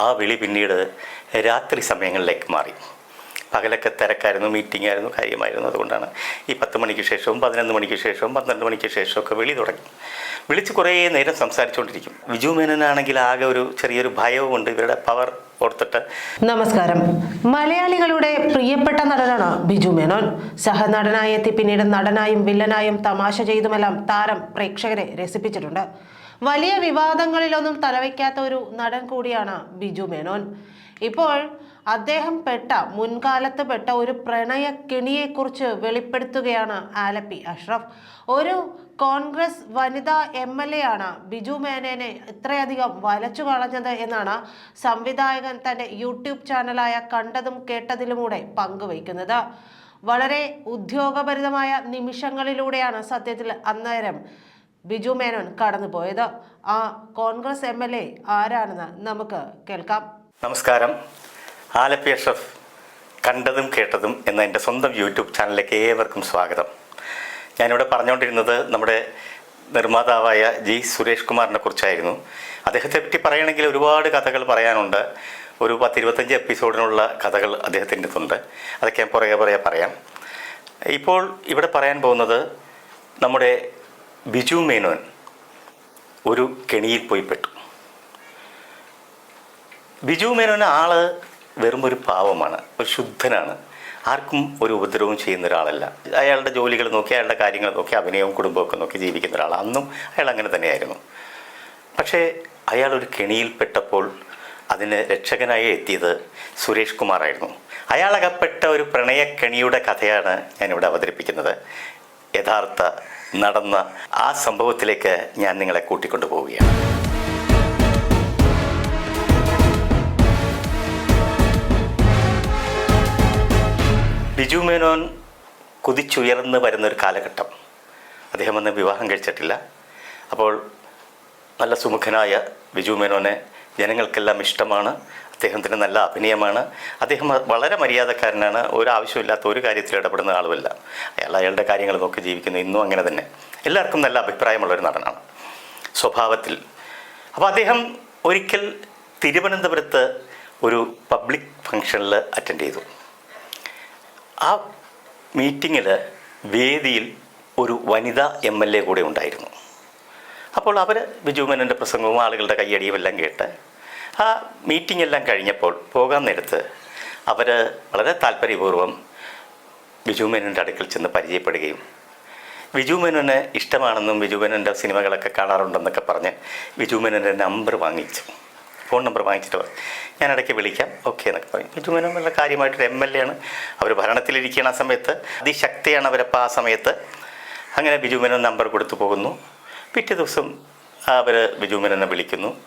ആ വിളി പിന്നീട് രാത്രി സമയങ്ങളിലേക്ക് മാറി. പകലൊക്കെ തിരക്കായിരുന്നു മീറ്റിംഗ് ആയിരുന്നു കാര്യമായിരുന്നു. അതുകൊണ്ടാണ് ഈ പത്ത് മണിക്ക് ശേഷവും പതിനൊന്ന് മണിക്ക് ശേഷവും പന്ത്രണ്ട് മണിക്ക് ശേഷമൊക്കെ വിളി തുടങ്ങി. വിളിച്ച് കുറേ നേരം സംസാരിച്ചുകൊണ്ടിരിക്കും. വിജു മേനനാണെങ്കിൽ ആകെ ഒരു ചെറിയൊരു ഭയവുമുണ്ട്. ഇവരുടെ പവർ ഓർത്തിട്ട് നമസ്കാരം. മലയാളികളുടെ പ്രിയപ്പെട്ട നടനാണ് ബിജു മേനോൻ. സഹനടനായെത്തി പിന്നീട് നടനായും വില്ലനായും തമാശ ചെയ്തുമെല്ലാം താരം പ്രേക്ഷകരെ രസിപ്പിച്ചിട്ടുണ്ട്. വലിയ വിവാദങ്ങളിലൊന്നും തലവയ്ക്കാത്ത ഒരു നടൻ കൂടിയാണ് ബിജു മേനോൻ. ഇപ്പോൾ അദ്ദേഹം പെട്ട മുൻകാലത്ത് പെട്ട ഒരു പ്രണയ കെണിയെക്കുറിച്ച് വെളിപ്പെടുത്തുകയാണ് ആലപ്പി അഷ്റഫ്. ഒരു കോൺഗ്രസ് വനിതാ എം എൽ എ ആണ് ബിജു മേനേനെ ഇത്രയധികം വലച്ചു കളഞ്ഞത് എന്നാണ് സംവിധായകൻ തന്റെ യൂട്യൂബ് ചാനലായ കണ്ടതും കേട്ടതിലുമൂടെ പങ്കുവയ്ക്കുന്നത്. വളരെ ഉദ്യോഗപരിതമായ നിമിഷങ്ങളിലൂടെയാണ് സത്യത്തിൽ അന്നേരം ബിജു മേനോൻ കടന്നുപോയത്. ആ കോൺഗ്രസ് എം എൽ എ ആരാണെന്ന് നമുക്ക് കേൾക്കാം. നമസ്കാരം. ആലപ്പി അഷ്റഫ് കണ്ടതും കേട്ടതും എന്ന എന്റെ സ്വന്തം യൂട്യൂബ് ചാനലിലേക്ക് ഏവർക്കും സ്വാഗതം. ഞാനിവിടെ പറഞ്ഞുകൊണ്ടിരുന്നത് നമ്മുടെ നിർമ്മാതാവായ ജി സുരേഷ് കുമാറിനെ കുറിച്ചായിരുന്നു. അദ്ദേഹത്തെ പറ്റി പറയുകയാണെങ്കിൽ ഒരുപാട് കഥകൾ പറയാനുണ്ട്. ഒരു പത്തിരുപത്തഞ്ച് എപ്പിസോഡിനുള്ള കഥകൾ അദ്ദേഹത്തിന്റെ അടുത്തുണ്ട്. അതൊക്കെ ഞാൻ പുറകെ പുറകെ പറയാം. ഇപ്പോൾ ഇവിടെ പറയാൻ പോകുന്നത് നമ്മുടെ ബിജു മേനോൻ ഒരു കെണിയിൽ പോയി പെട്ടു. ബിജു മേനോൻ ആൾ വെറും ഒരു പാവമാണ് ഒരു ശുദ്ധനാണ്. ആർക്കും ഒരു ഉപദ്രവവും ചെയ്യുന്ന ഒരാളല്ല. അയാളുടെ ജോലികൾ നോക്കി അയാളുടെ കാര്യങ്ങൾ നോക്കി അഭിനയവും കുടുംബമൊക്കെ നോക്കി ജീവിക്കുന്ന ഒരാൾ അന്നും അയാൾ അങ്ങനെ തന്നെയായിരുന്നു. പക്ഷേ അയാൾ ഒരു കെണിയിൽപ്പെട്ടപ്പോൾ അതിന് രക്ഷകനായി എത്തിയത് സുരേഷ് കുമാറായിരുന്നു. അയാളകപ്പെട്ട ഒരു പ്രണയക്കെണിയുടെ കഥയാണ് ഞാനിവിടെ അവതരിപ്പിക്കുന്നത്. യഥാർത്ഥ നടന്ന ആ സംഭവത്തിലേക്ക് ഞാൻ നിങ്ങളെ കൂട്ടിക്കൊണ്ടു പോവുകയാണ്. ബിജു മേനോൻ കുതിച്ചുയർന്ന് വരുന്നൊരു കാലഘട്ടം. അദ്ദേഹം അന്ന് വിവാഹം കഴിച്ചിട്ടില്ല. അപ്പോൾ നല്ല സുമുഖനായ ബിജു മേനോനെ ജനങ്ങൾക്കെല്ലാം ഇഷ്ടമാണ്. അദ്ദേഹത്തിന് നല്ല അഭിനയമാണ്. അദ്ദേഹം വളരെ മര്യാദക്കാരനാണ്. ഒരു ആവശ്യമില്ലാത്ത ഒരു കാര്യത്തിൽ ഇടപെടുന്ന ആളുമല്ല. അയാൾ അയാളുടെ കാര്യങ്ങൾ നോക്കി ജീവിക്കുന്നു. ഇന്നും അങ്ങനെ തന്നെ. എല്ലാവർക്കും നല്ല അഭിപ്രായമുള്ള ഒരു നടനാണ്. സ്വഭാവത്തിൽ. അപ്പോൾ അദ്ദേഹം ഒരിക്കൽ തിരുവനന്തപുരത്ത് ഒരു പബ്ലിക് ഫങ്ഷനിൽ അറ്റൻഡ് ചെയ്തു. ആ മീറ്റിങ്ങിൽ വേദിയിൽ ഒരു വനിതാ എം എൽ എ കൂടെ ഉണ്ടായിരുന്നു. അപ്പോൾ അവർ ബിജു മേനന്റെ പ്രസംഗവും ആളുകളുടെ കയ്യടിയും എല്ലാം കേട്ട് ആ മീറ്റിംഗ് എല്ലാം കഴിഞ്ഞപ്പോൾ പോകാൻ നേരത്ത് അവർ വളരെ താല്പര്യപൂർവം ബിജു മേനന്റെ അടുക്കൽ ചെന്ന് പരിചയപ്പെടുകയും ബിജു മേനോന് ഇഷ്ടമാണെന്നും മേനോന്റെ സിനിമകളൊക്കെ കാണാറുണ്ടെന്നൊക്കെ പറഞ്ഞ് ബിജു മേനോന്റെ നമ്പർ വാങ്ങിച്ചു. ഫോൺ നമ്പർ വാങ്ങിച്ചിട്ട് പറഞ്ഞു ഞാൻ ഇടയ്ക്ക് വിളിക്കാം. ഓക്കെ എന്നൊക്കെ പറയും ബിജു മേനോൻ നല്ല കാര്യമായിട്ടൊരു എം എൽ എ ആണ്. അവർ ഭരണത്തിലിരിക്കുന്ന ആ സമയത്ത്. അതിശക്തിയാണ് അവരപ്പോൾ ആ സമയത്ത്. അങ്ങനെ ബിജു നമ്പർ കൊടുത്തു പോകുന്നു. പിറ്റേ ദിവസം അവർ ബിജുമൻ എന്നെ വിളിക്കുന്നു.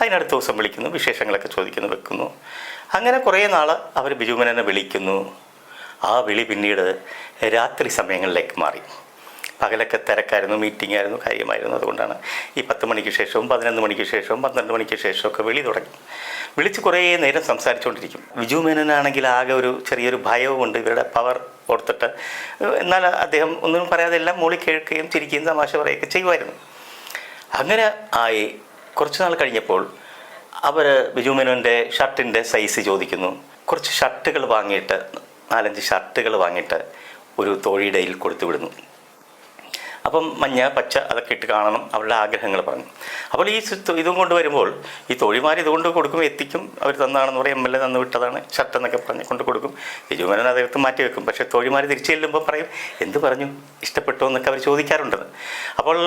അതിനടുത്ത ദിവസം വിളിക്കുന്നു വിശേഷങ്ങളൊക്കെ ചോദിക്കുന്നു വെക്കുന്നു. അങ്ങനെ കുറേ നാൾ അവർ ബിജുമൻ എന്നെ വിളിക്കുന്നു. ആ വിളി പിന്നീട് രാത്രി സമയങ്ങളിലേക്ക് മാറി. പകലൊക്കെ തിരക്കായിരുന്നു മീറ്റിംഗ് ആയിരുന്നു കാര്യമായിരുന്നു. അതുകൊണ്ടാണ് ഈ പത്ത് മണിക്ക് ശേഷവും പതിനൊന്ന് മണിക്ക് ശേഷവും പന്ത്രണ്ട് മണിക്ക് ശേഷമൊക്കെ വിളി തുടങ്ങി. വിളിച്ച് കുറേ നേരം സംസാരിച്ചുകൊണ്ടിരിക്കും. വിജു മേനനാണെങ്കിൽ ആകെ ഒരു ചെറിയൊരു ഭയവുമുണ്ട്. ഇവരുടെ പവർ ഓർത്തിട്ട് എന്നാൽ അദ്ദേഹം ഒന്നും പറയാതെ എല്ലാം മൂളി കേൾക്കുകയും ചിരിക്കുകയും തമാശ പറയുകയൊക്കെ ചെയ്യുമായിരുന്നു. അങ്ങനെ ആയി കുറച്ച് നാൾ കഴിഞ്ഞപ്പോൾ അവർ ബിജു മേനോന്റെ ഷർട്ടിന്റെ സൈസ് ചോദിക്കുന്നു. കുറച്ച് ഷർട്ടുകൾ വാങ്ങിയിട്ട് നാലഞ്ച് ഷർട്ടുകൾ വാങ്ങിയിട്ട് ഒരു തോഴിയുടെ കയ്യിൽ കൊടുത്തു വിടുന്നു അപ്പം മഞ്ഞ പച്ച അതൊക്കെ ഇട്ട് കാണണം അവരുടെ ആഗ്രഹങ്ങൾ പറഞ്ഞു. അപ്പോൾ ഈ ഇതും കൊണ്ട് വരുമ്പോൾ ഈ തൊഴിമാർ ഇതുകൊണ്ട് കൊടുക്കും എത്തിക്കും അവർ തന്നാണെന്ന് പറയും എം എൽ എ തന്നു വിട്ടതാണ് ഷർട്ട് എന്നൊക്കെ പറഞ്ഞ് കൊണ്ട് കൊടുക്കും. യജുമനൻ അതെടുത്ത് മാറ്റി വെക്കും. പക്ഷേ തൊഴിമാർ തിരിച്ചു ചെല്ലുമ്പോൾ പറയും എന്ത് പറഞ്ഞു? ഇഷ്ടപ്പെട്ടോ എന്നൊക്കെ അവർ ചോദിക്കാറുണ്ട്. അപ്പോൾ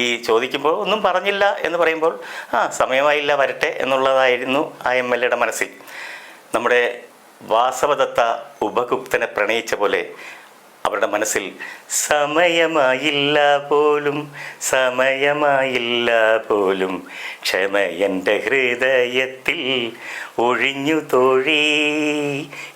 ഈ ചോദിക്കുമ്പോൾ ഒന്നും പറഞ്ഞില്ല എന്ന് പറയുമ്പോൾ ആ സമയമായില്ല വരട്ടെ എന്നുള്ളതായിരുന്നു ആ എം എൽ എയുടെ മനസ്സിൽ. നമ്മുടെ വാസവദത്ത ഉപഗുപ്തനെ പ്രണയിച്ച പോലെ അവരുടെ മനസ്സിൽ സമയമായില്ല പോലും സമയമായില്ല പോലും ക്ഷമ എന്റെ ഹൃദയത്തിൽ ഒഴിഞ്ഞു തോഴി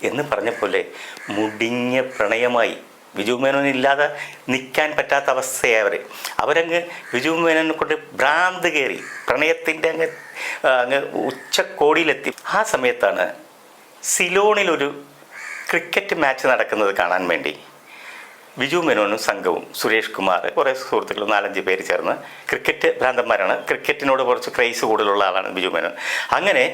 എന്ന് പറഞ്ഞ പോലെ മുടിഞ്ഞ പ്രണയമായി ബിജു മേനോനില്ലാതെ നിൽക്കാൻ പറ്റാത്ത അവസ്ഥയായി അവർ അവരങ്ങ് ബിജു മേനോനെ കൊണ്ട് ഭ്രാന്ത് കയറി പ്രണയത്തിന്റെ അങ്ങ് അങ്ങ് ഉച്ചക്കോടിയിലെത്തി ആ സമയത്താണ് സിലോണിലൊരു ക്രിക്കറ്റ് മാച്ച് നടക്കുന്നത് കാണാൻ വേണ്ടി. ബിജു മേനോനും സംഘവും സുരേഷ് കുമാർ കുറേ സുഹൃത്തുക്കൾ നാലഞ്ച് പേര് ചേർന്ന് ക്രിക്കറ്റ് ഭ്രാന്തന്മാരാണ്. ക്രിക്കറ്റിനോട് കുറച്ച് ക്രൈസ് കൂടുതലുള്ള ആളാണ് ബിജു മേനോൻ. അങ്ങനെ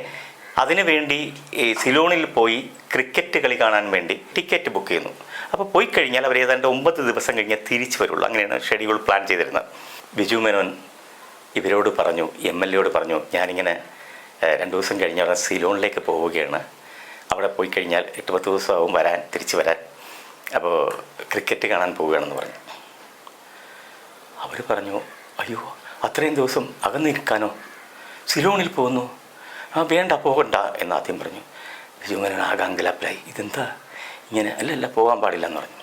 അതിനുവേണ്ടി ഈ സിലോണിൽ പോയി ക്രിക്കറ്റ് കളി കാണാൻ വേണ്ടി ടിക്കറ്റ് ബുക്ക് ചെയ്യുന്നു. അപ്പോൾ പോയി കഴിഞ്ഞാൽ അവർ ഏതാണ്ട് ഒമ്പത് ദിവസം കഴിഞ്ഞാൽ തിരിച്ചു വരുള്ളൂ. അങ്ങനെയാണ് ഷെഡ്യൂൾ പ്ലാൻ ചെയ്തിരുന്നത്. ബിജു മേനോൻ ഇവരോട് പറഞ്ഞു എം എൽ എയോട് പറഞ്ഞു ഞാനിങ്ങനെ രണ്ട് ദിവസം കഴിഞ്ഞ സിലോണിലേക്ക് പോവുകയാണ്. അവിടെ പോയി കഴിഞ്ഞാൽ എട്ട് പത്ത് ദിവസമാവും വരാൻ തിരിച്ചു വരാൻ. അപ്പോൾ ക്രിക്കറ്റ് കാണാൻ പോവുകയാണെന്ന് പറഞ്ഞു. അവർ പറഞ്ഞു അയ്യോ അത്രയും ദിവസം അകന്നിരിക്കാനോ സിലോണിൽ പോകുന്നു? ആ വേണ്ട പോകണ്ട എന്ന് ആദ്യം പറഞ്ഞു. ബിജുമേനൻ ആകെ അങ്കലാപ്പിലായി. ഇതെന്താ? ഇങ്ങനെ അല്ല അല്ല പോകാൻ പാടില്ല എന്ന് പറഞ്ഞു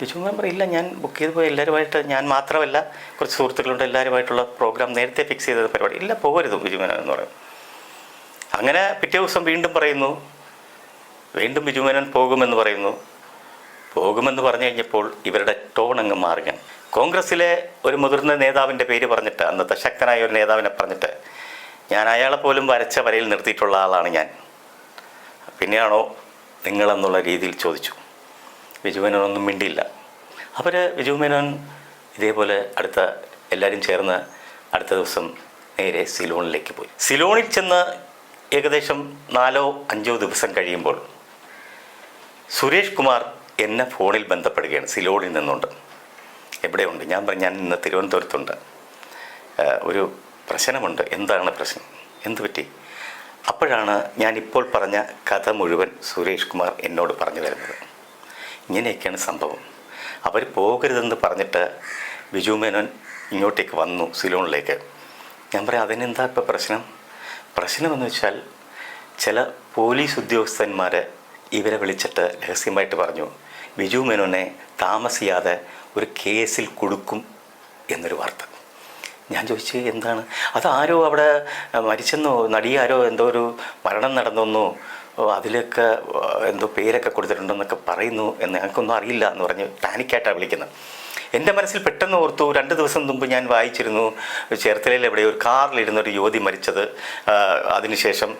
ബിജുമേനൻ പറയില്ല ഞാൻ ബുക്ക് ചെയ്ത് പോയി. എല്ലാവരുമായിട്ട് ഞാൻ മാത്രമല്ല കുറച്ച് സുഹൃത്തുക്കളുണ്ട് എല്ലാവരുമായിട്ടുള്ള പ്രോഗ്രാം നേരത്തെ ഫിക്സ് ചെയ്ത പരിപാടി. ഇല്ല പോകരുത് ബിജുമേനൻ എന്ന് പറയും അങ്ങനെ പിറ്റേ ദിവസം വീണ്ടും പറയുന്നു വീണ്ടും ബിജുമേനൻ പോകുമെന്ന് പറയുന്നു. പോകുമെന്ന് പറഞ്ഞു കഴിഞ്ഞപ്പോൾ ഇവരുടെ ടോൺ അങ്ങ് മാറുകയാണ് കോൺഗ്രസ്സിലെ ഒരു മുതിർന്ന നേതാവിന്റെ പേര് പറഞ്ഞിട്ട് അന്നത്തെ ശക്തനായ ഒരു നേതാവിനെ പറഞ്ഞിട്ട് ഞാൻ അയാളെ പോലും വരച്ച വരയിൽ നിർത്തിയിട്ടുള്ള ആളാണ് ഞാൻ. പിന്നെയാണോ നിങ്ങളെന്നുള്ള രീതിയിൽ ചോദിച്ചു. വിജുമേനോനൊന്നും മിണ്ടിയില്ല. അവർ വിജുമേനോൻ ഇതേപോലെ അടുത്ത എല്ലാവരും ചേർന്ന് അടുത്ത ദിവസം നേരെ സിലോണിലേക്ക് പോയി. സിലോണിൽ ചെന്ന് ഏകദേശം നാലോ അഞ്ചോ ദിവസം കഴിയുമ്പോൾ സുരേഷ് കുമാർ എന്നെ ഫോണിൽ ബന്ധപ്പെടുകയാണ് സിലോണിൽ നിന്നുണ്ട്. എവിടെയുണ്ട്? ഞാൻ പറഞ്ഞു ഞാൻ ഇന്ന് തിരുവനന്തപുരത്തുണ്ട്. ഒരു പ്രശ്നമുണ്ട്. എന്താണ് പ്രശ്നം? എന്ത് പറ്റി? അപ്പോഴാണ് ഞാൻ ഇപ്പോൾ പറഞ്ഞ കഥ മുഴുവൻ സുരേഷ് കുമാർ എന്നോട് പറഞ്ഞു വരുന്നത്. ഇങ്ങനെയൊക്കെയാണ് സംഭവം. അവർ പോകരുതെന്ന് പറഞ്ഞിട്ട് ബിജു മേനോൻ ഇങ്ങോട്ടേക്ക് വന്നു സിലോണിലേക്ക്. ഞാൻ പറയാം അതിനെന്താ ഇപ്പോൾ പ്രശ്നം? പ്രശ്നമെന്ന് വെച്ചാൽ ചില പോലീസ് ഉദ്യോഗസ്ഥന്മാർ ഇവരെ വിളിച്ചിട്ട് രഹസ്യമായിട്ട് പറഞ്ഞു ബിജു മേനോനെ താമസിയാതെ ഒരു കേസിൽ കൊടുക്കും എന്നൊരു വാർത്ത. ഞാൻ ചോദിച്ചു എന്താണ്? അതാരോ അവിടെ മരിച്ചെന്നോ? നടി ആരോ എന്തോ ഒരു മരണം നടന്നെന്നോ? അതിലൊക്കെ എന്തോ പേരൊക്കെ കൊടുത്തിട്ടുണ്ടെന്നൊക്കെ പറയുന്നു എന്ന് ഞങ്ങൾക്കൊന്നും അറിയില്ല എന്ന് പറഞ്ഞ് പാനിക്കായിട്ടാണ് വിളിക്കുന്നത്. എന്റെ മനസ്സിൽ പെട്ടെന്ന് ഓർത്തു രണ്ട് ദിവസം മുമ്പ് ഞാൻ വായിച്ചിരുന്നു ചേർത്തലയിൽ എവിടെ ഒരു കാറിലിരുന്ന ഒരു യുവതി മരിച്ചത്. അതിനുശേഷം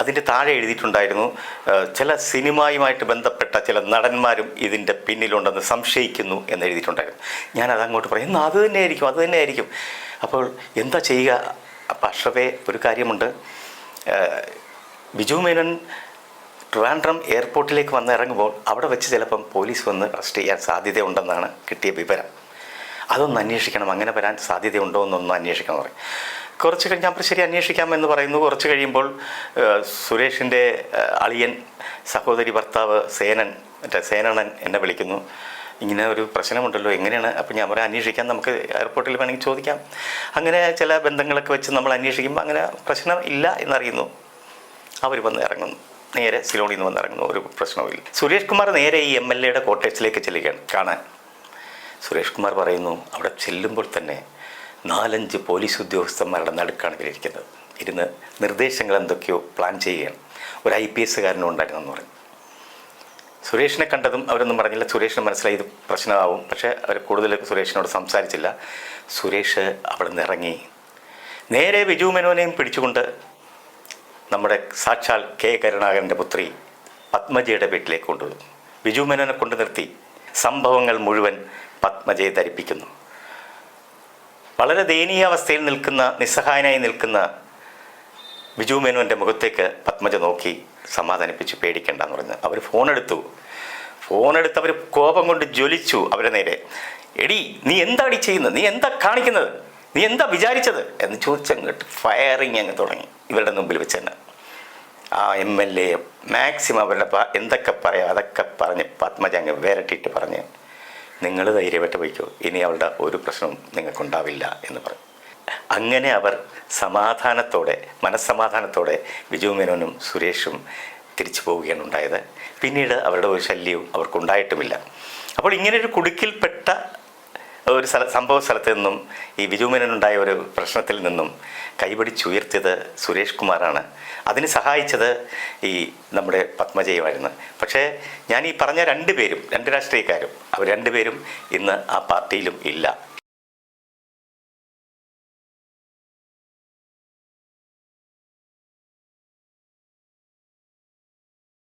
അതിന്റെ താഴെ എഴുതിയിട്ടുണ്ടായിരുന്നു ചില സിനിമയുമായിട്ട് ബന്ധപ്പെട്ട ചില നടന്മാരും ഇതിന്റെ പിന്നിലുണ്ടെന്ന് സംശയിക്കുന്നു എന്ന് എഴുതിയിട്ടുണ്ടായിരുന്നു. ഞാൻ അതങ്ങോട്ട് പറയും എന്നാൽ അത് തന്നെ ആയിരിക്കും അത് തന്നെ ആയിരിക്കും അപ്പോൾ എന്താ ചെയ്യുക? അപ്പം അഷ്റഫെ ഒരു കാര്യമുണ്ട്. ബിജു മേനൻ ട്രിവാൻഡ്രം എയർപോർട്ടിലേക്ക് വന്ന് ഇറങ്ങുമ്പോൾ അവിടെ വെച്ച് ചിലപ്പം പോലീസ് വന്ന് അറസ്റ്റ് ചെയ്യാൻ സാധ്യതയുണ്ടെന്നാണ് കിട്ടിയ വിവരം. അതൊന്ന് അന്വേഷിക്കണം. അങ്ങനെ വരാൻ സാധ്യതയുണ്ടോ എന്നൊന്ന് അന്വേഷിക്കണം പറയും. കുറച്ച് കഴിഞ്ഞ് അപ്പോൾ ശരി അന്വേഷിക്കാം എന്ന് പറയുന്നു. കുറച്ച് കഴിയുമ്പോൾ സുരേഷിന്റെ അളിയൻ സഹോദരി ഭർത്താവ് സേനൻ മറ്റേ സേനണൻ എന്നെ വിളിക്കുന്നു. ഇങ്ങനെ ഒരു പ്രശ്നമുണ്ടല്ലോ എങ്ങനെയാണ്? അപ്പം ഞാൻ പറയാം അന്വേഷിക്കാം. നമുക്ക് എയർപോർട്ടിൽ വേണമെങ്കിൽ ചോദിക്കാം. അങ്ങനെ ചില ബന്ധങ്ങളൊക്കെ വെച്ച് നമ്മൾ അന്വേഷിക്കുമ്പോൾ അങ്ങനെ പ്രശ്നം ഇല്ല എന്നറിയുന്നു. അവർ വന്ന് ഇറങ്ങുന്നു. നേരെ സിലോണിൽ നിന്ന് വന്നിറങ്ങുന്നു ഒരു പ്രശ്നവുമില്ല. സുരേഷ് കുമാർ നേരെ ഈ എം എൽ എയുടെ കോട്ടേഴ്സിലേക്ക് ചെല്ലുകയാണ്. കാണാൻ. സുരേഷ് കുമാർ പറയുന്നു അവിടെ ചെല്ലുമ്പോൾ തന്നെ നാലഞ്ച് പോലീസ് ഉദ്യോഗസ്ഥന്മാരുടെ നടുക്കാണ് ഇവരിയ്ക്കുന്നത് ഇരുന്ന് നിർദ്ദേശങ്ങൾ എന്തൊക്കെയോ പ്ലാൻ ചെയ്യുകയാണ്. ഒരു ഐ പി എസ്സുകാരനും ഉണ്ടായിരുന്നെന്ന് പറഞ്ഞു. സുരേഷിനെ കണ്ടതും അവരൊന്നും പറഞ്ഞില്ല. സുരേഷിന് മനസ്സിലായി ഇത് പ്രശ്നമാവും. പക്ഷേ അവർ കൂടുതൽ സുരേഷിനോട് സംസാരിച്ചില്ല. സുരേഷ് അവിടെ നിന്ന് ഇറങ്ങി. നേരെ ബിജു മേനോനെയും പിടിച്ചുകൊണ്ട് നമ്മുടെ സാക്ഷാൽ കെ കരുണാകരന്റെ പുത്രി പത്മജയുടെ വീട്ടിലേക്ക് കൊണ്ടുവന്നു. ബിജു മേനോനെ കൊണ്ട് നിർത്തി. സംഭവങ്ങൾ മുഴുവൻ പത്മജയെ ധരിപ്പിക്കുന്നു. വളരെ ദയനീയാവസ്ഥയിൽ നിൽക്കുന്ന നിസ്സഹായനായി നിൽക്കുന്ന ബിജു മുഖത്തേക്ക് പത്മജ നോക്കി സമാധാനിപ്പിച്ച് പേടിക്കേണ്ട എന്ന് പറഞ്ഞു അവർ ഫോണെടുത്തു. ഫോണെടുത്ത് അവർ കോപം കൊണ്ട് ജ്വലിച്ചു അവരെ നേരെ. എടി നീ എന്താടി ചെയ്യുന്നത്? നീ എന്താ കാണിക്കുന്നത്? നീ എന്താ വിചാരിച്ചത്? എന്ന് ചോദിച്ചങ്ങോട്ട് ഫയറിങ് അങ്ങ് തുടങ്ങി. ഇവരുടെ മുമ്പിൽ വെച്ച് തന്നെ. ആ എം എൽ എ മാക്സിമം അവരുടെ എന്തൊക്കെ പറയാം അതൊക്കെ പറഞ്ഞ് പത്മജ അങ്ങ് വിരട്ടിയിട്ട് പറഞ്ഞ് നിങ്ങൾ ധൈര്യമായിട്ട് പോയിക്കോ. ഇനി അവളുടെ ഒരു പ്രശ്നവും നിങ്ങൾക്കുണ്ടാവില്ല എന്ന് പറഞ്ഞു. അങ്ങനെ അവർ സമാധാനത്തോടെ മനസ്സമാധാനത്തോടെ വിജു മേനോനും സുരേഷും തിരിച്ചു പോവുകയാണ് ഉണ്ടായത്. പിന്നീട് അവരുടെ ഒരു ശല്യവും അവർക്കുണ്ടായിട്ടുമില്ല. അപ്പോൾ ഇങ്ങനെ ഒരു കുടുക്കിൽപ്പെട്ട ഒരു സ്ഥല സംഭവ സ്ഥലത്ത് നിന്നും ഈ ബിജു മേനോനുണ്ടായ ഒരു പ്രശ്നത്തിൽ നിന്നും കൈപിടിച്ചുയർത്തിയത് സുരേഷ് കുമാറാണ്. അതിന് സഹായിച്ചത് ഈ നമ്മുടെ പത്മജയുമായിരുന്നു. പക്ഷേ ഞാൻ ഈ പറഞ്ഞ രണ്ട് പേരും രണ്ട് രാഷ്ട്രീയക്കാരും അവർ രണ്ടുപേരും ഇന്ന് ആ പാർട്ടിയിലും ഇല്ല.